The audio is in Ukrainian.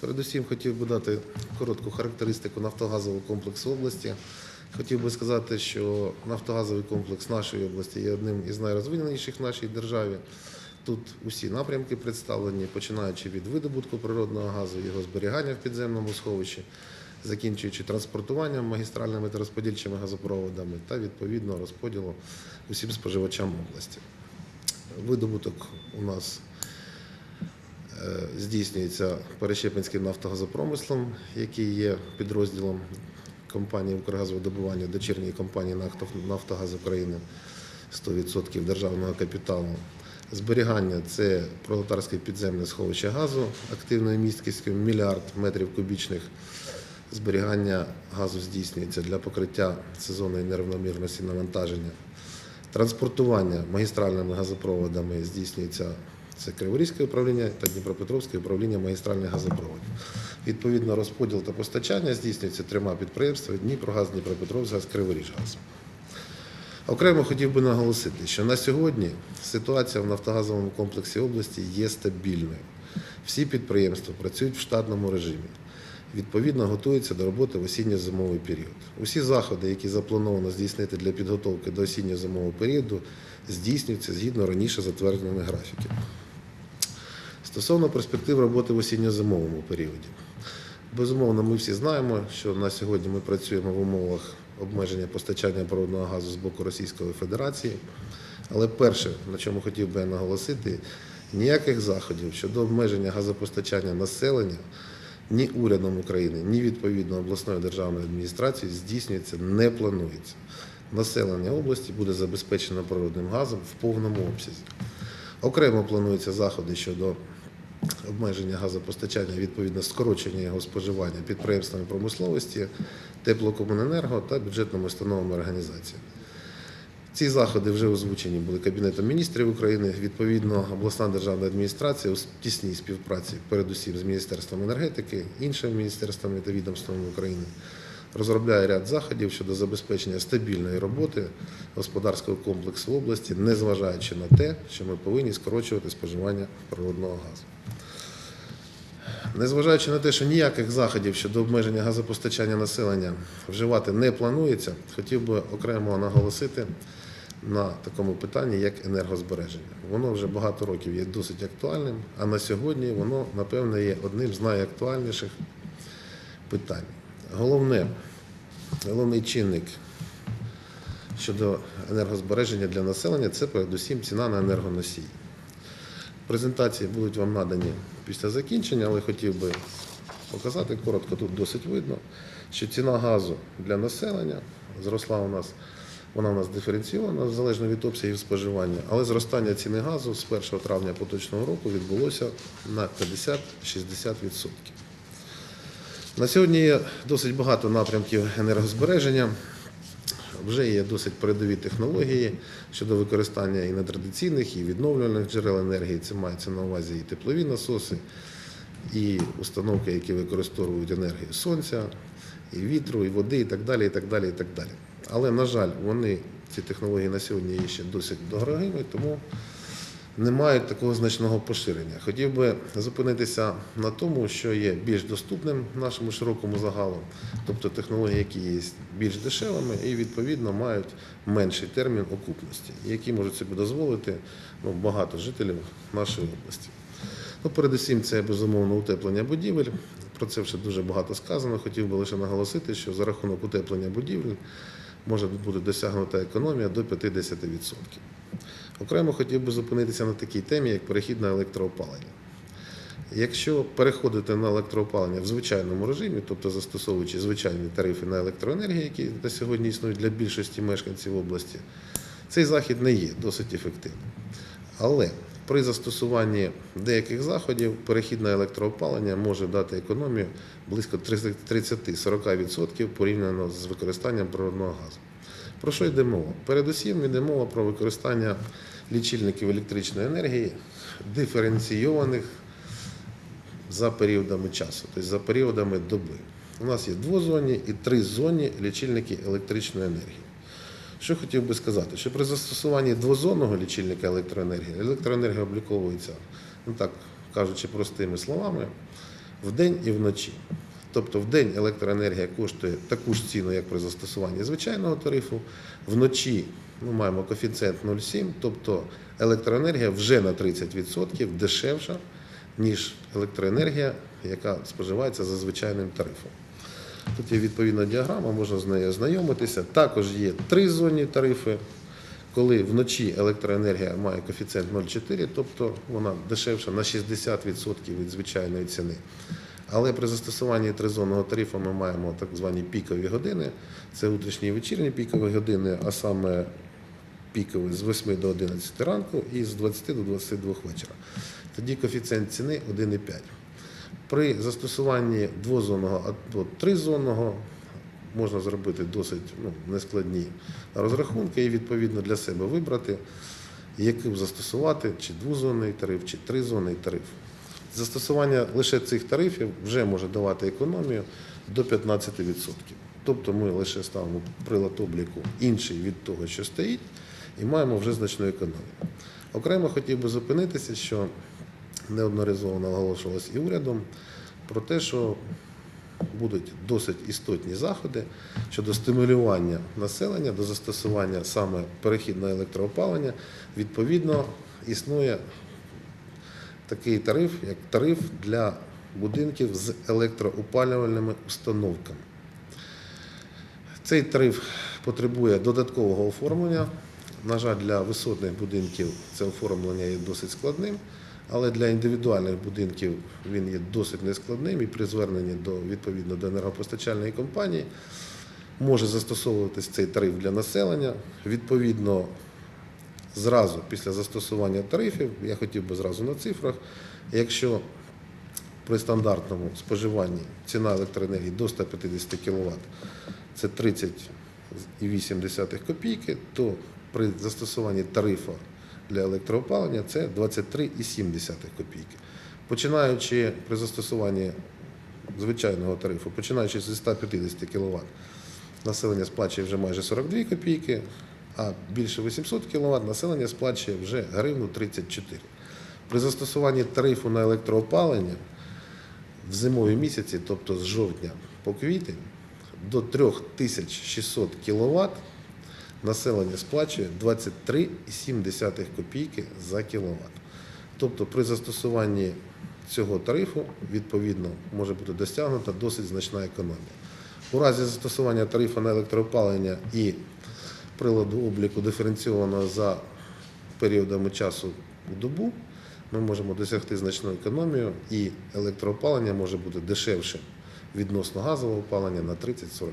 Передусім хотів би дати коротку характеристику нафтогазового комплексу області. Хотів би сказати, що нафтогазовий комплекс нашої області є одним із найрозвиненіших в нашій державі. Тут усі напрямки представлені, починаючи від видобутку природного газу, його зберігання в підземному сховищі, закінчуючи транспортуванням магістральними та розподільчими газопроводами та відповідно розподілу усім споживачам області. Видобуток у нас здійснюється Перещепинським нафтогазопромислом, який є підрозділом компанії «Укргазвидобування», дочірньої компанії Нафтогаз України 100% державного капіталу. Зберігання це пролетарське підземне сховище газу активною місткістю мільярд метрів кубічних. Зберігання газу здійснюється для покриття сезонної нерівномірності навантаження. Транспортування магістральними газопроводами здійснюється це Криворізьке управління та Дніпропетровське управління магістральних газопроводів. Відповідно, розподіл та постачання здійснюється трьома підприємствами Дніпрогаз, Дніпропетровськгаз, Криворіжгаз. Окремо хотів би наголосити, що на сьогодні ситуація в нафтогазовому комплексі області є стабільною. Всі підприємства працюють в штатному режимі. Відповідно, готуються до роботи в осінньо-зимовий період. Усі заходи, які заплановано здійснити для підготовки до осінньо-зимового періоду, здійснюються згідно раніше затверджених графіків. Стосовно перспектив роботи в осінньо-зимовому періоді. Безумовно, ми всі знаємо, що на сьогодні ми працюємо в умовах обмеження постачання природного газу з боку Російської Федерації. Але перше, на чому хотів би я наголосити, ніяких заходів щодо обмеження газопостачання населення ні урядом України, ні відповідно обласною державною адміністрацією здійснюється не планується. Населення області буде забезпечено природним газом в повному обсязі. Окремо плануються заходи щодо обмеження газопостачання, відповідно скорочення його споживання підприємствами промисловості, теплокомуненерго та бюджетними установами організації. Ці заходи вже озвучені були Кабінетом міністрів України. Відповідно, обласна державна адміністрація у тісній співпраці, передусім з Міністерством енергетики, іншими міністерствами та відомствами України, розробляє ряд заходів щодо забезпечення стабільної роботи господарського комплексу області, незважаючи на те, що ми повинні скорочувати споживання природного газу. Незважаючи на те, що ніяких заходів щодо обмеження газопостачання населення вживати не планується, хотів би окремо наголосити на такому питанні, як енергозбереження. Воно вже багато років є досить актуальним, а на сьогодні воно, напевне, є одним з найактуальніших питань. Головне, головний чинник щодо енергозбереження для населення це передусім ціна на енергоносії. Презентації будуть вам надані після закінчення, але хотів би показати коротко, тут досить видно, що ціна газу для населення зросла у нас, вона у нас диференційована залежно від обсягів споживання, але зростання ціни газу з 1 травня поточного року відбулося на 50-60%. На сьогодні є досить багато напрямків енергозбереження. Вже є досить передові технології щодо використання і нетрадиційних, і відновлювальних джерел енергії. Це мається на увазі і теплові насоси, і установки, які використовують енергію сонця, і вітру, і води, і так далі. і так далі, і так далі. Але, на жаль, вони, ці технології на сьогодні є ще досить дорогими, тому не мають такого значного поширення. Хотів би зупинитися на тому, що є більш доступним нашому широкому загалу, тобто технології, які є більш дешевими і відповідно мають менший термін окупності, які можуть собі дозволити ну, багато жителів нашої області. Ну, передусім, це безумовно утеплення будівель. Про це вже дуже багато сказано. Хотів би лише наголосити, що за рахунок утеплення будівель може бути досягнута економія до 50%. Окремо хотів би зупинитися на такій темі, як перехід на електроопалення. Якщо переходити на електроопалення в звичайному режимі, тобто застосовуючи звичайні тарифи на електроенергію, які на сьогодні існують для більшості мешканців області, цей захід не є досить ефективним. Але при застосуванні деяких заходів перехід на електроопалення може дати економію близько 30-40% порівняно з використанням природного газу. Про що йде мова? Передусім йде мова про використання лічильників електричної енергії, диференційованих за періодами часу, тобто за періодами доби. У нас є двозонні і тризонні лічильники електричної енергії. Що хотів би сказати, що при застосуванні двозонного лічильника електроенергії електроенергія обліковується, ну так кажучи простими словами, вдень і вночі. Тобто вдень електроенергія коштує таку ж ціну, як при застосуванні звичайного тарифу. Вночі ми маємо коефіцієнт 0,7, тобто електроенергія вже на 30% дешевша, ніж електроенергія, яка споживається за звичайним тарифом. Тут є відповідна діаграма, можна з нею ознайомитися. Також є тризонні тарифи, коли вночі електроенергія має коефіцієнт 0,4, тобто вона дешевша на 60% від звичайної ціни. Але при застосуванні тризонного тарифу ми маємо так звані пікові години. Це утрішні і вечірні пікові години, а саме пікові з 8 до 11 ранку і з 20 до 22 вечора. Тоді коефіцієнт ціни 1,5. При застосуванні двозонного або тризонного можна зробити досить ну, нескладні розрахунки і відповідно для себе вибрати, яким застосувати, чи двозонний тариф, чи тризонний тариф. Застосування лише цих тарифів вже може давати економію до 15%. Тобто ми лише ставимо прилад обліку інший від того, що стоїть, і маємо вже значну економію. Окремо хотів би зупинитися, що неодноразово наголошувалось і урядом про те, що будуть досить істотні заходи щодо стимулювання населення до застосування саме перехід на електроопалення. Відповідно, існує такий тариф, як тариф для будинків з електроопалювальними установками. Цей тариф потребує додаткового оформлення. На жаль, для висотних будинків це оформлення є досить складним, але для індивідуальних будинків він є досить нескладним і при зверненні до відповідно до енергопостачальної компанії може застосовуватись цей тариф для населення. Відповідно, зразу після застосування тарифів, я хотів би зразу на цифрах, якщо при стандартному споживанні ціна електроенергії до 150 кВт це 30,8 копійки, то при застосуванні тарифу для електроопалення це 23,7 копійки. Починаючи при застосуванні звичайного тарифу, починаючи зі 150 кВт, населення сплачує вже майже 42 копійки, а більше 800 кВт населення сплачує вже гривну 34. При застосуванні тарифу на електроопалення в зимові місяці, тобто з жовтня по квітень, до 3600 кВт населення сплачує 23,7 копійки за кіловат. Тобто при застосуванні цього тарифу відповідно може бути досягнута досить значна економія. У разі застосування тарифу на електроопалення і приладу обліку диференційованого за періодами часу у добу, ми можемо досягти значну економію і електроопалення може бути дешевшим відносно газового опалення на 30-40%.